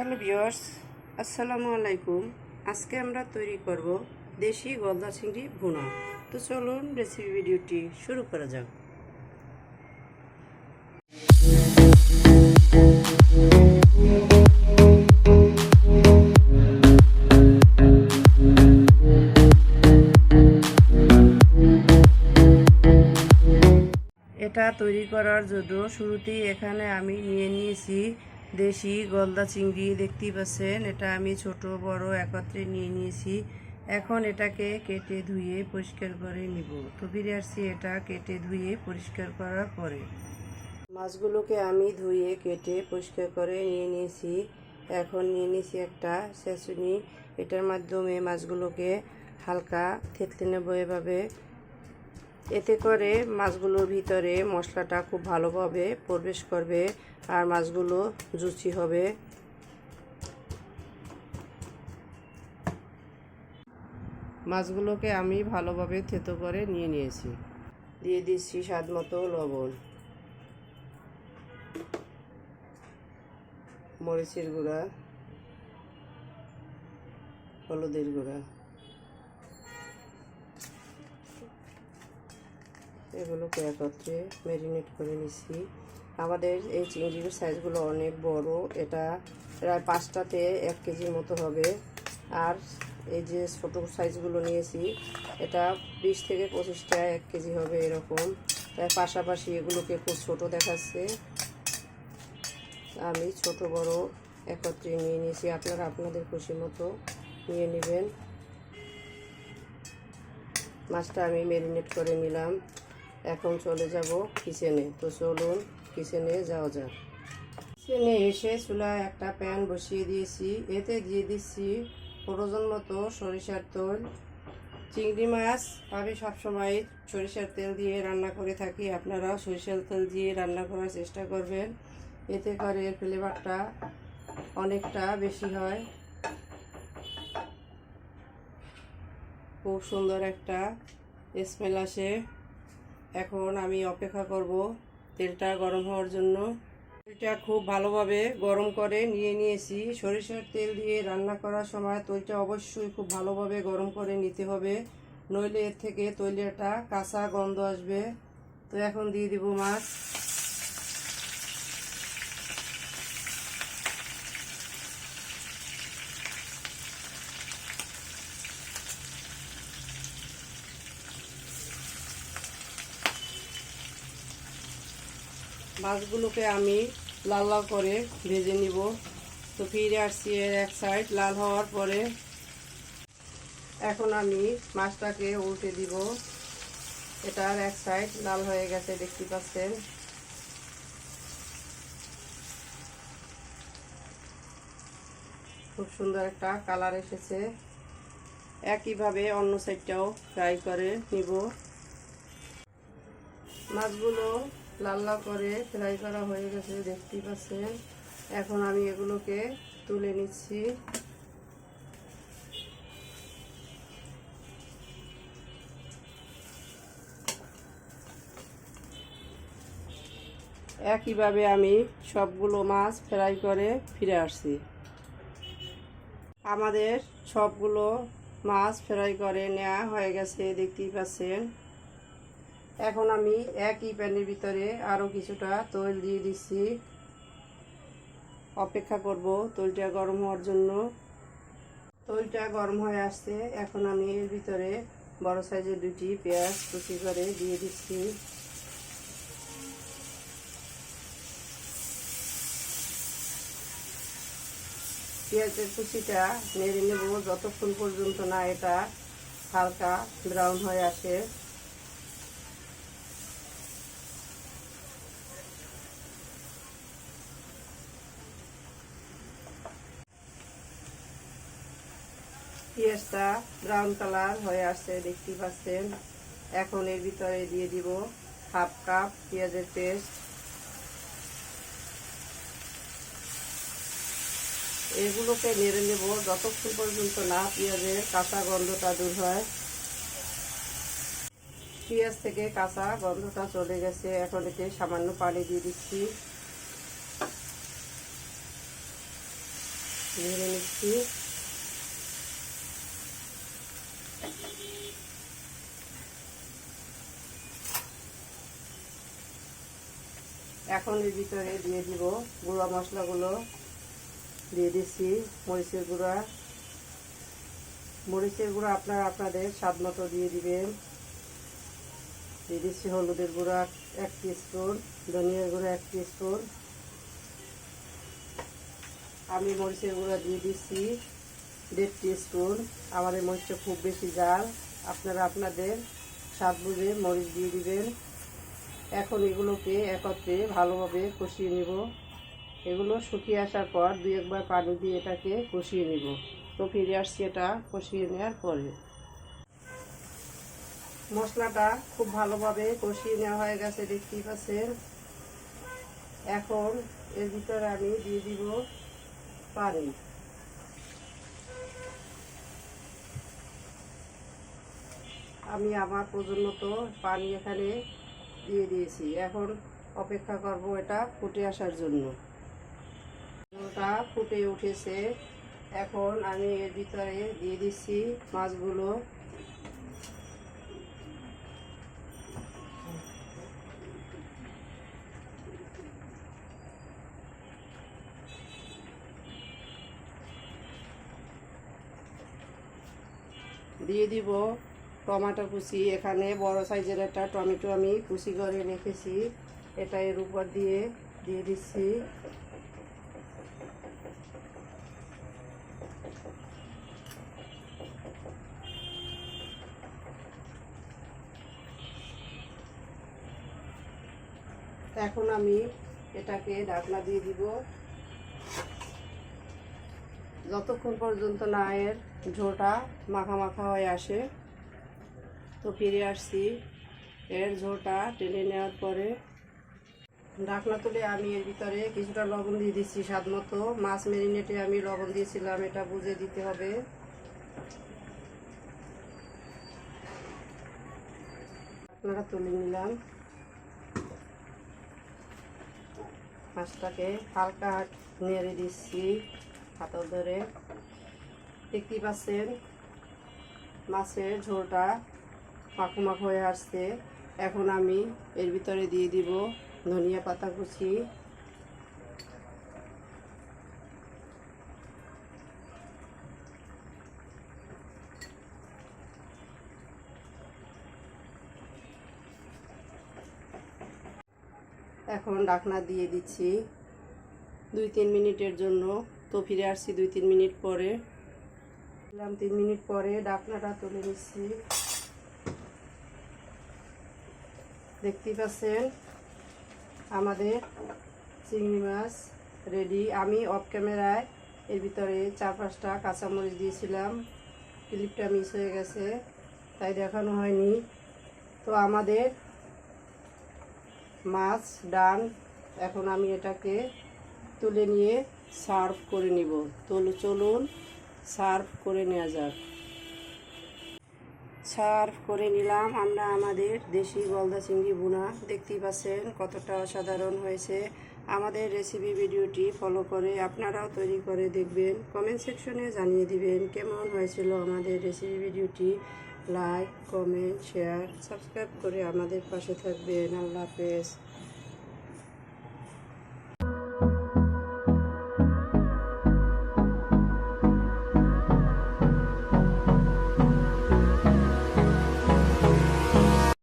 Hello viewers, আসসালামু আলাইকুম। আজকে আমরা তৈরি করব দেশি গলদা চিংড়ি ভুনা। তো চলুন রেসিপি ভিডিওটি শুরু করা যাক। এটা তৈরি করার জন্য শুরুতেই এখানে আমি নিয়ে নিয়েছি দেশি গলদা চিংড়ি দেখতেই পাচ্ছেন, এটা আমি ছোট, বড় একত্রে নিয়ে নিয়েছি। এখন এটাকে কেটে ধুয়ে পরিষ্কার করে নিব। তো ফিরে আসছি এটা কেটে ধুয়ে পরিষ্কার করার পরে। মাছগুলোকে আমি ধুয়ে কেটে পরিষ্কার করে নিয়ে নিয়েছি। এখন নিয়ে নিয়েছি একটা ছেঁচুনি এটার মাধ্যমে মাছগুলোকে হালকা থেতলে নেব এভাবে। এতে করে মাছগুলোর ভিতরে মশলাটা খুব ভালোভাবে প্রবেশ করবে আর মাছগুলো জুচি হবে। মাছগুলোকে আমি ভালোভাবে থেতো করে নিয়ে নিয়েছি। দিয়ে দিচ্ছি স্বাদ মতো লবণ। মরিচের গুঁড়া, হলুদের গুঁড়া। এগুলোকে একত্রে ম্যারিনেট করে নিছি। আমাদের এই চিংড়ির সাইজগুলো অনেক বড়। এটা প্রায় পাঁচটাতে এক কেজির মতো হবে। আর এই যে ছোট সাইজগুলো নিয়েছি, এটা বিশ থেকে পঁচিশটা এক কেজি হবে এরকম। তাই পাশাপাশি এগুলোকে খুব ছোট দেখাচ্ছে। আমি ছোট, বড় একত্রে নিয়ে নিয়েছি। আপনারা আপনাদের খুশি মতো নিয়ে নেবেন। মাছটা আমি ম্যারিনেট করে নিলাম। এখন চলে যাব কিচেনে। তো চলুন কিচেনে যাওয়া যাক। কিচেনে এসে চুলায় একটা প্যান বসিয়ে দিয়েছি। এতে দিয়ে দিচ্ছি প্রয়োজন মতো সরিষার তেল। চিংড়ি মাছ আমি সবসময় সরিষার তেল দিয়ে রান্না করে থাকি। আপনারাও সরিষার তেল দিয়ে রান্না করার চেষ্টা করবেন। এতে করে এর ফ্লেভারটা অনেকটা বেশি হয়। খুব সুন্দর একটা স্মেল আসে। এখন আমি অপেক্ষা করব তেলটা গরম হওয়ার জন্য। তেলটা খুব ভালোভাবে গরম করে নিয়ে নিয়েছি। সরিষার তেল দিয়ে রান্না করার সময় তৈলটা অবশ্যই খুব ভালোভাবে গরম করে নিতে হবে। নইলে এর থেকে তৈলটা কাঁচা গন্ধ আসবে। তো এখন দিয়ে দিব মাছ। মাছগুলোকে আমি লাল লাল করে ভেজে নিব। তো ফিরে আসছি এর এক সাইড লাল হওয়ার পরে এখন আমি মাছটাকে উল্টে দিব। এটার এক সাইড লাল হয়ে গেছে, দেখতে পাচ্ছেন? খুব সুন্দর একটা কালার এসেছে। একইভাবে অন্য সাইডটাও ফ্রাই করে নিব। মাছগুলো লাল লাল করে ফ্রাই করা হয়ে গেছে, দেখতেই পাচ্ছেন। এখন আমি এগুলোকে তুলে নিচ্ছি। একইভাবে আমি সবগুলো মাছ ফ্রাই করে ফিরে আসছি। আমাদের সবগুলো মাছ ফ্রাই করে নেওয়া হয়ে গেছে, দেখতেই পাচ্ছেন। এখন আমি একই প্যানের ভিতরে আরও কিছুটা তৈল দিয়ে দিচ্ছি। অপেক্ষা করব তৈলটা গরম হওয়ার জন্য। তৈলটা গরম হয়ে আসছে। এখন আমি এর ভিতরে বড় সাইজের দুটি পেঁয়াজ কুচি করে দিয়ে দিচ্ছি। পেঁয়াজের কুচিটা নেড়ে নেব। যতক্ষণ পর্যন্ত না এটা হালকা ব্রাউন হয়ে আসে পেঁয়াজটা ব্রাউন কালার হয়ে আসছে, দেখতেই পাচ্ছেন। এখন এর ভিতরে দিয়ে দিব হাফ কাপ পেঁয়াজের পেস্ট। এগুলোকে নেড়ে নেব যতক্ষণ পর্যন্ত না পেঁয়াজের কাঁচা গন্ধটা দূর হয়। পেঁয়াজ থেকে কাঁচা গন্ধটা চলে গেছে। এখন এতে সামান্য পানি দিয়ে দিচ্ছি। ভেজে নিচ্ছি। এখন এর ভিতরে দিয়ে দিব গুঁড়া মশলাগুলো। দিয়ে দিচ্ছি মরিচের গুঁড়া। মরিচের গুঁড়া আপনারা আপনাদের স্বাদ মতো দিয়ে দিবেন। দিয়ে দিচ্ছি হলুদের গুঁড়া এক স্পুন ধনিয়ার গুঁড়া এক স্পুন আমি মরিচের গুঁড়া দিয়ে দিচ্ছি দেড় স্পুন এই মরিচটা খুব বেশি জাল। আপনারা আপনাদের স্বাদ বুঝে মরিচ দিয়ে দিবেন। এখন এগুলোকে একত্রে ভালোভাবে কষিয়ে নিব। এগুলো শুকিয়ে আসার পর দুই একবার পানি দিয়ে এটাকে কষিয়ে নিব। তো ফিরে আসছি এটা কষিয়ে নেওয়ার পরে। মশলাটা খুব ভালোভাবে কষিয়ে নেওয়া হয়ে গেছে, দেখতেই পাচ্ছেন। এখন এর ভিতরে আমি দিয়ে দিব পানি। আমি আমার প্রয়োজন মতো পানি এখানে দিয়ে দিয়েছি। এখন অপেক্ষা করব এটা ফুটে আসার জন্য। ওটা ফুটে উঠেছে। এখন আমি এর ভিতরে দিয়ে দিচ্ছি মাছগুলো। দিয়ে দিব টমেটো কুচি, এখানে বড় সাইজের একটা টমেটো আমি কুচি করে রেখেছি। এটা এর উপর দিয়ে দিয়ে দিচ্ছি। এখন আমি এটাকে ঢাকনা দিয়ে দিব। যতক্ষণ পর্যন্ত না এর ঝোটা মাখা মাখা হয়ে আসে তো ফিরে আসছি। এর ঝোলটা টেনে নেওয়ার পরে ঢাকনা তুলে আমি এর ভিতরে কিছুটা লবণ দিয়ে দিচ্ছি স্বাদ মতো। মাছ মেরিনেটে আমি লবণ দিয়েছিলাম, এটা বুঝে দিতে হবে। আপনারা তুলে নিলাম। মাছটাকে হালকা নেড়ে দিচ্ছি হাতল ধরে। দেখতেই পাচ্ছেন, মাছের ঝোলটা মাখো মাখো হয়ে আসছে। এখন আমি এর ভিতরে দিয়ে দিব ধনিয়া পাতা কুচি। এখন ডাকনা দিয়ে দিচ্ছি। দুই তিন মিনিটের জন্য তো ফিরে আসছি দুই তিন মিনিট পরে। তিন মিনিট পরে ডাকনাটা তুলে নিচ্ছি। দেখতেই পাচ্ছেন? আমাদের চিংড়ি মাছ রেডি আমি অফ ক্যামেরায় এর ভিতরে চার পাঁচটা কাঁচামরিচ দিয়েছিলাম। ক্লিপটা মিস হয়ে গেছে, তাই দেখানো হয়নি। তো আমাদের মাছ ডান। এখন আমি এটাকে তুলে নিয়ে সার্ভ করে নিব। তো চলুন সার্ভ করে নেওয়া যাক। সার্ভ করে নিলাম। আমরা আমাদের দেশি গলদা চিংড়ি বোনা দেখতেই পাচ্ছেন কতটা অসাধারণ হয়েছে। আমাদের রেসিপি ভিডিওটি ফলো করে আপনারাও তৈরি করে দেখবেন। কমেন্ট সেকশনে জানিয়ে দিবেন কেমন হয়েছিল আমাদের রেসিপি ভিডিওটি। লাইক কমেন্ট শেয়ার সাবস্ক্রাইব করে আমাদের পাশে থাকবেন। আল্লাহ হাফেজ।